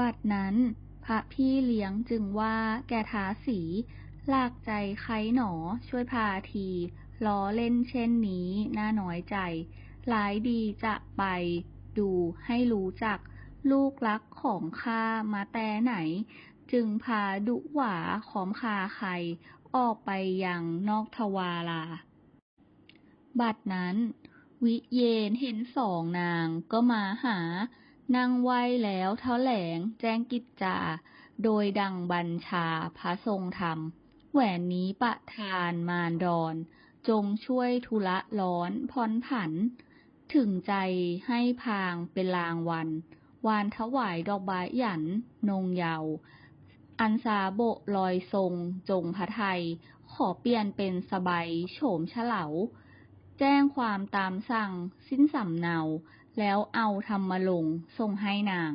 บัดนั้น พระพี่เลี้ยงจึงว่าแกท้าสี ลากใจใครหนอช่วยพาทีล้อเล่นเช่นนี้น่าน้อยใจ หลายดีจะไป ดูให้รู้จัก ลูกรักของข้ามาแต่ไหน จึงพาดุหวาของคาใคร ออกไปยังนอกทวาลาบัดนั้น วิเยนเห็นสองนางก็มาหา นั่งไว้แล้วเทาแหลงแจ้งกิจจา โดยดังบัญชาพระทรงธรรม แหวนนี้ประทานมารดอน จงช่วยทุละร้อนผ่อนผัน ถึงใจให้พางเป็นรางวัลวานถวายดอกบานหยัน นงเยาวอันซาโบลอยทรงจงพระไทย ขอเปลี่ยนเป็นสบายโฉมเฉลา แจ้งความตามสั่ง สิ้นสำเนา แล้วเอาธรรมลงส่งให้นาง